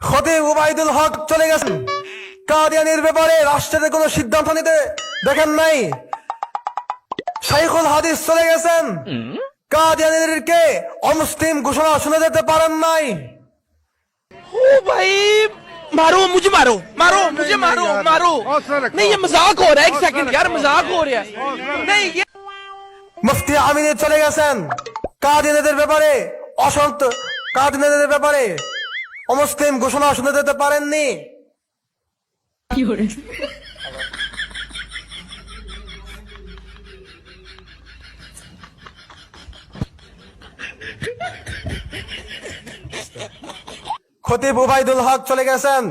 খতিব উবাইদুল হক চলে গেছেন কাদিয়ানির ব্যাপারে রাষ্ট্রের কোনো সিদ্ধান্ত নিতে দেখেন নাই শাইখুল হাদিস চলে গেছেন কাদিয়ানিদেরকে অমুসলিম ঘোষণা শুনে যেতে পারেন নাই ओ भाई मारो मुझे मारो मारो मुझे मारो मारो नहीं ये मजाक हो रहा है एक सेकंड यार मजाक हो रहा है नहीं ये মুফতি আমিনে চলে গেছেন কাদিয়ানিদের ব্যাপারে অসন্ত কাদিয়ানিদের ব্যাপারে অমুসলিম ঘোষণা শুনে যেতে পারেননি। খতিব উবাইদুল হক চলে গেছেন।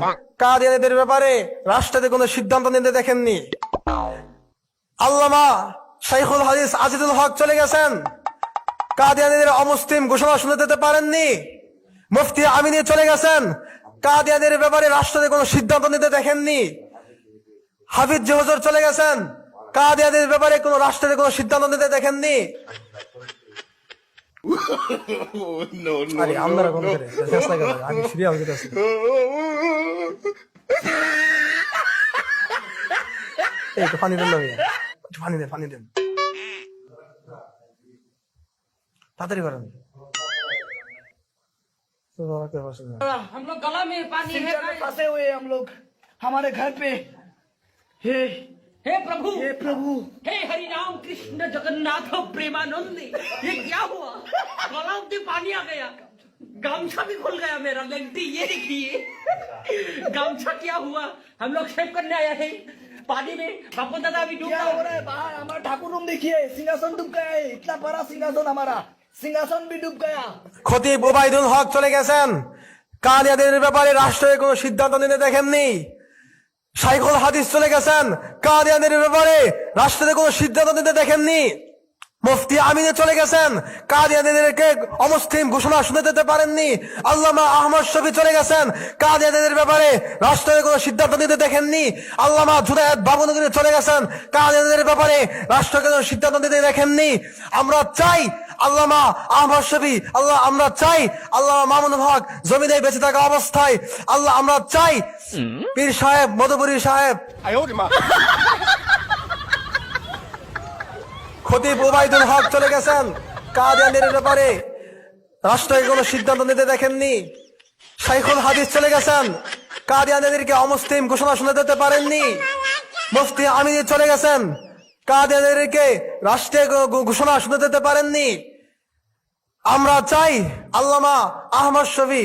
কাদিয়ানিদের ব্যাপারে রাষ্ট্রতে কোনো সিদ্ধান্ত নিতে দেখেননি। আল্লামা শাইখুল হাদিস আজিদুল হক চলে গেছেন। কাদিয়ানিদের অমুসলিম ঘোষণা শুনে দিতে পারেননি। মুফতি আমিনী চলে গেছেন। কাদিয়ানিদের ব্যাপারে রাষ্ট্রতে কোনো সিদ্ধান্ত নিতে দেখেননি। হাফিজ জহজর চলে গেছেন কাদিয়ানিদের ব্যাপারে কোনো রাষ্ট্রের কোনো সিদ্ধান্ত নিতে দেখেননি। তাড়াতাড়ি করেন। हम लोग गला में पानी है फंसे हुए हम लोग। हमारे घर पे हे हे प्रभु। हे प्रभु। हे हरि राम कृष्ण जगन्नाथ प्रेमानंद ये क्या हुआ? गला में पानी आ गया। गामछा भी खुल गया मेरा लेंटी ये देखिए। गामछा क्या हुआ? हम लोग शेव करने आया है। पानी में बापू दादा भी डूब हो। रहा है? बाहर हमारा ठाकुर रूम देखिए सिंहासन डूब गया है इतना बड़ा सिंहासन हमारा। সিংহাসন বিডুব গয়া। খতিব ওবায়দুল হক চলে গেছেন। কালিয়াদের ব্যাপারে রাষ্ট্রের কোনো সিদ্ধান্ত নিতে দেখেননি। সাইকুল হাদিস চলে গেছেন। কাদিয়ানের ব্যাপারে রাষ্ট্রের কোনো সিদ্ধান্ত নিতে দেখেননি। মুফতি আমিনে চলে গেছেন। কাদিয়াদেরকে অমুসলিম ঘোষণা শুনে দিতে পারেননি। আল্লামা আহমদ শফি চলে গেছেন। কাদিয়াদের ব্যাপারে রাষ্ট্রের কোনো সিদ্ধান্ত নিতে দেখেননি। আল্লামা জুনায়দ বাবনগিরি চলে গেছেন। কাদিয়াদের ব্যাপারে রাষ্ট্রকে কোনো সিদ্ধান্ত নিতে দেখেননি। আমরা চাই আল্লামা আহমদ শফি আল্লাহ আমরা চাই আল্লাহ মামুন হক জমিনে বেঁচে থাকা অবস্থায় আল্লাহ আমরা চাই। পীর সাহেব মধুপুরী সাহেব। খতিব ওবায়দুল হক চলে গেছেন কাদিয়ানের ব্যাপারে? রাষ্ট্রকে কোনো সিদ্ধান্ত নিতে দেখেননি। শাইখুল হাদিস চলে গেছেন কাদিয়ানেদেরকে অমুসলিম ঘোষণা শুনে দিতে পারেননি? মুফতি আমিনী চলে গেছেন কাদিয়ানেদেরকে রাষ্ট্রে ঘো- ঘো- ঘোষণা শুনে দিতে পারেননি? আমরা চাই আল্লামা আহমদ শফি।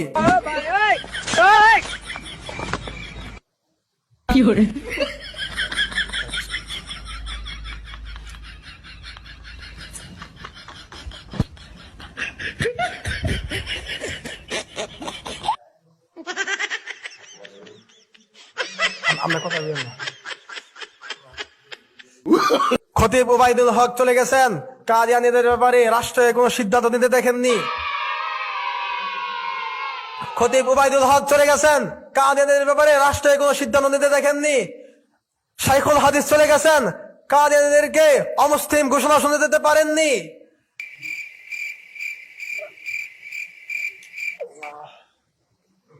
আমরা কথা বলি খতিব ওবায়দুল হক চলে গেছেন। কাদিয়ানিদের ব্যাপারে রাষ্ট্রে কোনো সিদ্ধান্ত নিতে দেখেননি। খতিব উবায়দুল হক চলে গেছেন। কাদিয়ানিদের ব্যাপারে রাষ্ট্রে কোনো সিদ্ধান্ত নিতে দেখেননি। শাইখুল হাদিস চলে গেছেন। কাদিয়ানিদেরকে অমুসলিম ঘোষণা শুনে দিতে পারেননি।